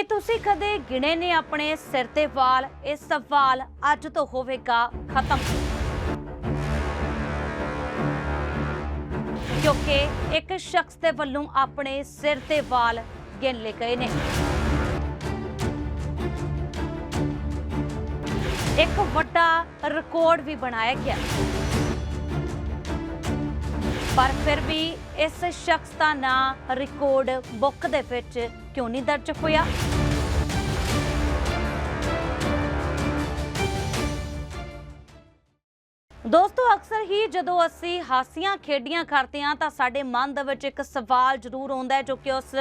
ਕਿ ਤੁਸੀਂ ਕਦੇ ਗਿਣੇ ਨੇ ਆਪਣੇ ਸਿਰ ਤੇ ਵਾਲ? ਇਹ ਸਵਾਲ ਅੱਜ ਤੋਂ ਹੋਵੇਗਾ ਖਤਮ। ਕਿਉਂਕਿ ਇੱਕ ਸ਼ਖਸ ਦੇ ਵੱਲੋਂ ਆਪਣੇ ਸਿਰ ਤੇ ਵਾਲ ਗਿਣ ਲਏ ਗਏ ਨੇ। ਇੱਕ ਵੱਡਾ ਰਿਕਾਰਡ ਵੀ ਬਣਾਇਆ ਗਿਆ। ਪਰ ਫਿਰ ਵੀ ਇਸ ਸ਼ਖਸ ਦਾ ਨਾਂ ਰਿਕਾਰਡ ਬੁੱਕ ਦੇ ਵਿੱਚ ਕਿਉਂ ਨਹੀਂ ਦਰਜ ਹੋਇਆ? ਦੋਸਤੋ, ਅਕਸਰ ਹੀ ਜਦੋਂ ਅਸੀਂ ਹਾਸੀਆਂ ਖੇਡੀਆਂ ਕਰਦੇ ਹਾਂ ਤਾਂ ਸਾਡੇ ਮਨ ਦੇ ਵਿੱਚ ਇੱਕ ਸਵਾਲ ਜ਼ਰੂਰ ਆਉਂਦਾ ਹੈ ਜੋ ਕਿ ਉਸ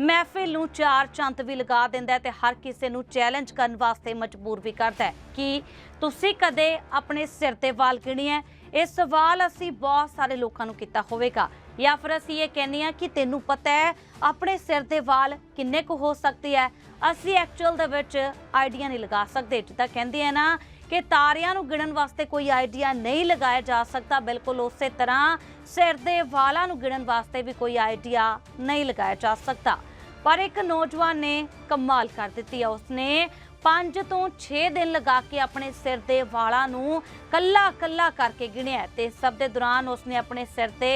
ਮਹਿਫਿਲ ਨੂੰ ਚਾਰ ਚੰਦ ਵੀ ਲਗਾ ਦਿੰਦਾ ਹੈ ਤੇ ਹਰ ਕਿਸੇ ਨੂੰ ਚੈਲੰਜ ਕਰਨ ਵਾਸਤੇ ਮਜਬੂਰ ਵੀ ਕਰਦਾ ਹੈ। ਕਿ ਤੁਸੀਂ ਕਦੇ ਆਪਣੇ ਸਿਰ ਤੇ ਵਾਲ ਗਿਣੀ ਹੈ? ਇਹ ਸਵਾਲ ਅਸੀਂ ਬਹੁਤ ਸਾਰੇ ਲੋਕਾਂ ਨੂੰ ਕੀਤਾ ਹੋਵੇਗਾ। ਜਾਂ ਫਿਰ ਅਸੀਂ ਇਹ ਕਹਿੰਦੇ ਹਾਂ ਕਿ ਤੈਨੂੰ ਪਤਾ ਹੈ, ਆਪਣੇ ਸਿਰ ਦੇ ਵਾਲ ਕਿੰਨੇ ਕੁ ਹੋ ਸਕਦੇ ਹੈ ਅਸੀਂ ਐਕਚੁਅਲ ਦੇ ਵਿੱਚ ਆਈਡੀਆ ਨਹੀਂ ਲਗਾ ਸਕਦੇ। ਜਿੱਦਾਂ ਕਹਿੰਦੇ ਆ ਨਾ ਕਿ ਤਾਰਿਆਂ ਨੂੰ ਗਿਣਨ ਵਾਸਤੇ ਕੋਈ ਆਈਡੀਆ ਨਹੀਂ ਲਗਾਇਆ ਜਾ ਸਕਦਾ। ਬਿਲਕੁਲ ਉਸੇ ਤਰ੍ਹਾਂ ਸਿਰ ਦੇ ਵਾਲਾਂ ਨੂੰ ਗਿਣਨ ਵਾਸਤੇ ਵੀ ਕੋਈ ਆਈਡੀਆ ਨਹੀਂ ਲਗਾਇਆ ਜਾ ਸਕਦਾ। ਪਰ ਇੱਕ ਨੌਜਵਾਨ ਨੇ ਕਮਾਲ ਕਰ ਦਿੱਤੀ ਹੈ ਉਸਨੇ। 5 ਤੋਂ 6 ਦਿਨ ਲਗਾ ਕੇ ਆਪਣੇ ਸਿਰ ਦੇ ਵਾਲਾਂ ਨੂੰ ਕੱਲਾ ਕੱਲਾ ਕਰਕੇ ਗਿਣਿਆ ਤੇ ਸਭ ਦੇ ਦੌਰਾਨ ਉਸਨੇ ਆਪਣੇ ਸਿਰ ਤੇ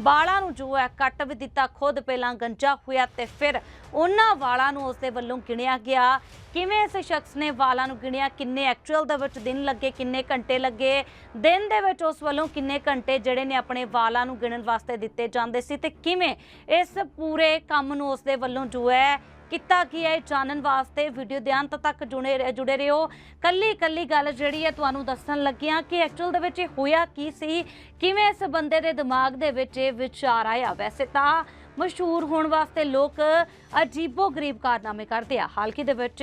ਵਾਲਾਂ ਨੂੰ ਜੋ ਹੈ ਕੱਟ ਵੀ ਦਿੱਤਾ, ਖੁਦ ਪਹਿਲਾਂ ਗੰਜਾ ਹੋਇਆ ਤੇ ਫਿਰ ਉਹਨਾਂ ਵਾਲਾਂ ਨੂੰ ਉਸਦੇ ਵੱਲੋਂ ਗਿਣਿਆ ਗਿਆ। ਕਿਵੇਂ ਇਸ ਸ਼ਖਸ ਨੇ ਵਾਲਾਂ ਨੂੰ ਗਿਣਿਆ, ਕਿੰਨੇ ਐਕਚੁਅਲ ਦੇ ਵਿੱਚ ਦਿਨ ਲੱਗੇ, ਕਿੰਨੇ ਘੰਟੇ ਲੱਗੇ? ਦਿਨ ਦੇ ਵਿੱਚ ਉਸ ਵੱਲੋਂ ਕਿੰਨੇ ਘੰਟੇ ਜਿਹੜੇ ਨੇ ਆਪਣੇ ਵਾਲਾਂ ਨੂੰ ਗਿਣਨ ਵਾਸਤੇ ਦਿੱਤੇ ਜਾਂਦੇ ਸੀ ਤੇ ਕਿਵੇਂ ਇਸ ਪੂਰੇ ਕੰਮ ਨੂੰ ਉਸਦੇ ਵੱਲੋਂ ਜੋ ਹੈ ਕੀਤਾ ਕੀ ਹੈ ਇਹ ਜਾਣਨ ਵਾਸਤੇ? ਵੀਡੀਓ ਦੇ ਅੰਤ ਤੱਕ ਜੁੜੇ ਜੁੜੇ ਰਹੋ। ਕੱਲੀ ਕੱਲੀ ਗੱਲ ਜਿਹੜੀ ਹੈ ਤੁਹਾਨੂੰ ਦੱਸਣ ਲੱਗਿਆ ਕਿ ਐਕਚੁਅਲ ਦੇ ਵਿੱਚ ਇਹ ਹੋਇਆ ਕੀ ਸੀ? ਕਿਵੇਂ ਇਸ ਬੰਦੇ ਦੇ ਦਿਮਾਗ ਦੇ ਵਿੱਚ ਇਹ ਵਿਚਾਰ ਆਇਆ? ਵੈਸੇ ਤਾਂ ਮਸ਼ਹੂਰ ਹੋਣ ਵਾਸਤੇ ਲੋਕ ਅਜੀਬੋ ਗਰੀਬ ਕਾਰਨਾਮੇ ਕਰਦੇ ਆ। ਹਾਲਕੀ ਦੇ ਵਿੱਚ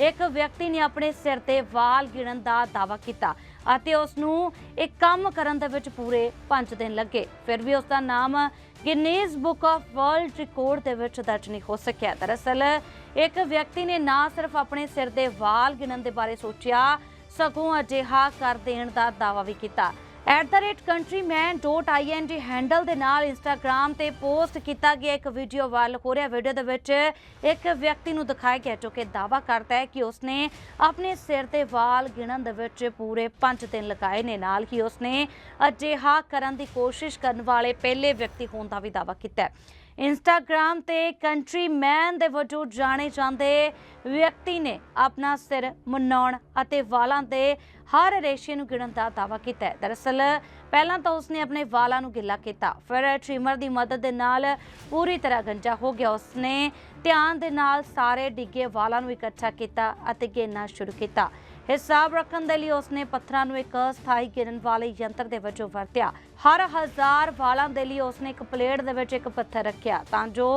ਇੱਕ ਵਿਅਕਤੀ ਨੇ ਆਪਣੇ ਸਿਰ ਤੇ ਵਾਲ ਗਿਣਨ ਦਾ ਦਾਅਵਾ ਕੀਤਾ ਅਤੇ ਉਸ ਨੂੰ ਇੱਕ ਕੰਮ ਕਰਨ ਦੇ ਵਿੱਚ ਪੂਰੇ 5 ਦਿਨ ਲੱਗੇ। ਫਿਰ ਵੀ ਉਸ ਦਾ ਨਾਮ Guinness book of world record ਦੇ ਵਿੱਚ ਦਰਜ ਨਹੀਂ ਹੋ ਸਕਿਆ। ਦਰਅਸਲ, ਇੱਕ ਵਿਅਕਤੀ ਨੇ ਨਾ ਸਿਰਫ ਆਪਣੇ ਸਿਰ ਦੇ ਵਾਲ ਗਿਣਨ ਦੇ ਬਾਰੇ ਸੋਚਿਆ, ਸਗੋਂ ਅਜਿਹਾ ਕਰ ਦੇਣ ਦਾ ਦਾਅਵਾ ਵੀ ਕੀਤਾ। @countryman.ing ਹੈਂਡਲ ਦੇ ਨਾਲ ਇੰਸਟਾਗ੍ਰam ਤੇ ਪੋਸਟ ਕੀਤਾ ਗਿਆ ਇੱਕ ਵੀਡੀਓ ਵਾਇਰਲ ਹੋ ਰਿਹਾ। ਵੀਡੀਓ ਦੇ ਵਿੱਚ ਇੱਕ ਵਿਅਕਤੀ ਨੂੰ ਦਿਖਾਇਆ ਗਿਆ ਜੋ ਕਿ ਦਾਅਵਾ ਕਰਦਾ ਹੈ ਕਿ ਉਸਨੇ ਆਪਣੇ ਸਿਰ ਤੇ ਵਾਲ ਗਿਣਨ ਦੇ ਵਿੱਚ ਪੂਰੇ 5 ਦਿਨ ਲਗਾਏ ਨੇ। ਨਾਲ ਹੀ ਉਸਨੇ ਅਜਿਹਾ ਕਰਨ ਦੀ ਕੋਸ਼ਿਸ਼ ਕਰਨ ਵਾਲੇ ਪਹਿਲੇ ਵਿਅਕਤੀ ਹੋਣ ਦਾ ਵੀ ਦਾਅਵਾ ਕੀਤਾ ਹੈ। ਇੰਸਟਾਗ੍ਰam ਤੇ ਕੰਟਰੀਮੈਨ ਦੇ ਵਜੋਂ ਜਾਣੇ ਜਾਂਦੇ ਵਿਅਕਤੀ ਨੇ ਆਪਣਾ ਸਿਰ ਮਨਾਉਣ ਅਤੇ ਵਾਲਾਂ ਦੇ ਹਰ ਰੇਸ਼ੇ ਨੂੰ ਗਿਣਨ ਦਾ ਦਾਅਵਾ ਕੀਤਾ ਹੈ। ਦਰਅਸਲ, ਪਹਿਲਾਂ ਤਾਂ ਉਸਨੇ ਆਪਣੇ ਵਾਲਾਂ ਨੂੰ ਗਿੱਲਾ ਕੀਤਾ, ਫਿਰ ਟ੍ਰਿਮਰ ਦੀ ਮਦਦ ਦੇ ਨਾਲ ਪੂਰੀ ਤਰ੍ਹਾਂ ਗੰਜਾ ਹੋ ਗਿਆ। ਉਸਨੇ ਧਿਆਨ ਦੇ ਨਾਲ ਸਾਰੇ ਡਿੱਗੇ ਵਾਲਾਂ ਨੂੰ ਇਕੱਠਾ ਕੀਤਾ ਅਤੇ ਗਿਣਨਾ ਸ਼ੁਰੂ ਕੀਤਾ। ਹਿਸਾਬ ਰੱਖਣ ਦੇ ਲਈ ਉਸਨੇ ਪੱਥਰਾਂ ਨੂੰ ਇੱਕ ਸਥਾਈ ਗਿਣਨ ਵਾਲੇ ਯੰਤਰ ਦੇ ਵਜੋਂ ਵਰਤਿਆ। ਹਰ ਹਜ਼ਾਰ ਵਾਲਾਂ ਦੇ ਲਈ ਉਸਨੇ ਇੱਕ ਪਲੇਟ ਦੇ ਵਿੱਚ ਇੱਕ ਪੱਥਰ ਰੱਖਿਆ ਤਾਂ ਜੋ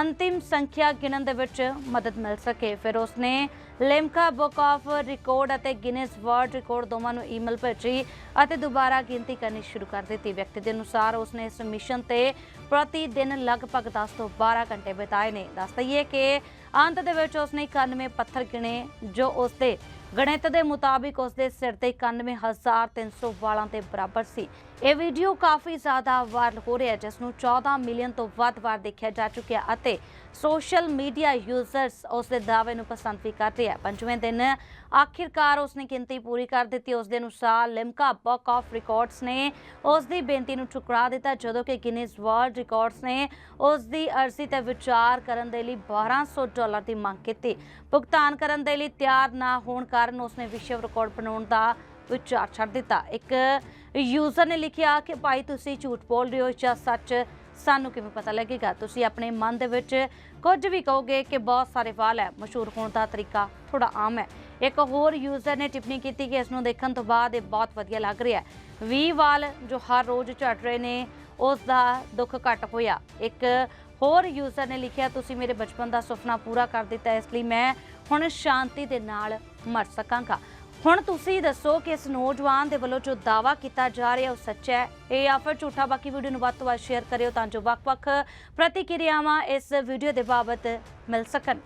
ਅੰਤਿਮ ਸੰਖਿਆ ਗਿਣਨ ਦੇ ਵਿੱਚ ਮਦਦ ਮਿਲ ਸਕੇ। ਫਿਰ ਉਸਨੇ ਲਿਮਕਾ ਬੁੱਕ ਆਫ ਰਿਕਾਰਡ ਅਤੇ ਗਿਨੀਜ਼ ਵਰਲਡ ਰਿਕਾਰਡ ਦੋਵਾਂ ਨੂੰ ਈਮੇਲ ਭੇਜੀ ਅਤੇ ਦੁਬਾਰਾ ਗਿਣਤੀ ਕਰਨੀ ਸ਼ੁਰੂ ਕਰ ਦਿੱਤੀ। ਵਿਅਕਤੀ ਦੇ ਅਨੁਸਾਰ ਉਸਨੇ ਇਸ ਮਿਸ਼ਨ ਤੇ ਪ੍ਰਤੀ ਦਿਨ ਲਗਭਗ 10 ਤੋਂ 12 ਘੰਟੇ ਬਿਤਾਏ ਨੇ। ਦੱਸ ਦਈਏ ਕਿ ਅੰਤ ਦੇ ਵਿੱਚ ਉਸਨੇ 91 ਪੱਥਰ ਗਿਣੇ ਜੋ ਉਸਦੇ ਗਣਿਤ ਦੇ ਮੁਤਾਬਿਕ ਉਸਦੇ ਸਿਰ ਤੇ 91300 ਵਾਲਾਂ ਦੇ ਬਰਾਬਰ ਸੀ। ਇਹ ਵੀਡੀਓ ਕਾਫੀ ਜ਼ਿਆਦਾ ਵਾਇਰਲ ਹੋ ਰਿਹਾ ਜਿਸ ਨੂੰ 14 ਮਿਲੀਅਨ ਤੋਂ ਵੱਧ ਵਾਰ ਦੇਖਿਆ ਜਾ ਚੁੱਕਿਆ ਅਤੇ ਸੋਸ਼ਲ ਮੀਡੀਆ ਯੂਜ਼ਰਸ ਉਸ ਦੇ ਦਾਅਵੇ ਨੂੰ ਪਸੰਦ ਵੀ ਕਰ ਰਹੇ ਆ ਪੰਜਵੇਂ ਦਿਨ ਆਖਿਰਕਾਰ ਉਸਨੇ ਗਿਣਤੀ ਪੂਰੀ ਕਰ ਦਿੱਤੀ। ਉਸ ਦੇ ਅਨੁਸਾਰ ਲਿਮਕਾ ਬੁੱਕ ਆਫ ਰਿਕਾਰਡਸ ਨੇ ਉਸ ਦੀ ਬੇਨਤੀ ਨੂੰ ਠੁਕਰਾ ਦਿੱਤਾ, ਜਦੋਂ ਕਿ ਗਿਨੀਜ਼ ਵਰਲਡ ਰਿਕਾਰਡਸ ਨੇ ਉਸ ਦੀ ਅਰਜ਼ੀ ਤੇ ਵਿਚਾਰ ਕਰਨ ਦੇ ਲਈ 1200 ਡਾਲਰ ਦੀ ਮੰਗ ਕੀਤੀ। ਭੁਗਤਾਨ ਕਰਨ ਦੇ ਲਈ ਤਿਆਰ ਨਾ ਹੋਣ ਕਾਰਨ ਉਸਨੇ ਵਿਸ਼ਵ ਰਿਕਾਰਡ ਬਣਾਉਣ ਦਾ ਵਿਚਾਰ ਛੱਡ ਦਿੱਤਾ। ਇੱਕ ਯੂਜ਼ਰ ਨੇ ਲਿਖਿਆ ਕਿ, ਭਾਈ, ਤੁਸੀਂ ਝੂਠ ਬੋਲ ਰਹੇ ਹੋ ਜਾਂ ਸੱਚ, ਸਾਨੂੰ ਕਿਵੇਂ ਪਤਾ ਲੱਗੇਗਾ? ਤੁਸੀਂ ਆਪਣੇ ਮਨ ਦੇ ਵਿੱਚ ਕੁਝ ਵੀ ਕਹੋਗੇ ਕਿ ਬਹੁਤ ਸਾਰੇ ਵਾਲ ਹੈ, ਮਸ਼ਹੂਰ ਹੋਣ ਦਾ ਤਰੀਕਾ ਥੋੜਾ ਆਮ ਹੈ। ਇੱਕ ਹੋਰ ਯੂਜ਼ਰ ਨੇ ਟਿੱਪਣੀ ਕੀਤੀ ਕਿ ਇਸ ਨੂੰ ਦੇਖਣ ਤੋਂ ਬਾਅਦ ਇਹ ਬਹੁਤ ਵਧੀਆ ਲੱਗ ਰਿਹਾ ਹੈ। 20 ਵਾਲ ਜੋ ਹਰ ਰੋਜ਼ ਝੜ ਰਹੇ ਨੇ ਉਸ ਦਾ ਦੁੱਖ ਘਟ ਹੋਇਆ। ਇੱਕ ਹੋਰ ਯੂਜ਼ਰ ਨੇ ਲਿਖਿਆ, ਤੁਸੀਂ ਮੇਰੇ ਬਚਪਨ ਦਾ ਸੁਪਨਾ ਪੂਰਾ ਕਰ ਦਿੱਤਾ, ਇਸ ਲਈ ਮੈਂ ਹੁਣ ਸ਼ਾਂਤੀ ਦੇ ਨਾਲ ਮਰ ਸਕਾਂਗਾ। ਹੁਣ ਤੁਸੀਂ ਦੱਸੋ ਕਿ ਇਸ ਨੌਜਵਾਨ ਦੇ ਵੱਲੋਂ ਜੋ ਦਾਵਾ ਕੀਤਾ ਜਾ ਰਿਹਾ, ਉਹ ਸੱਚਾ ਹੈ? ਇਹ ਜਾਂ ਫਿਰ ਝੂਠਾ ਬਾਕੀ ਵੀਡੀਓ ਨੂੰ ਵੱਧ ਤੋਂ ਵੱਧ ਸ਼ੇਅਰ ਕਰਿਓ ਤਾਂ ਜੋ ਵੱਖ-ਵੱਖ ਪ੍ਰਤੀਕਿਰਿਆਵਾਂ ਇਸ ਵੀਡੀਓ ਦੇ ਬਾਬਤ ਮਿਲ ਸਕਣ।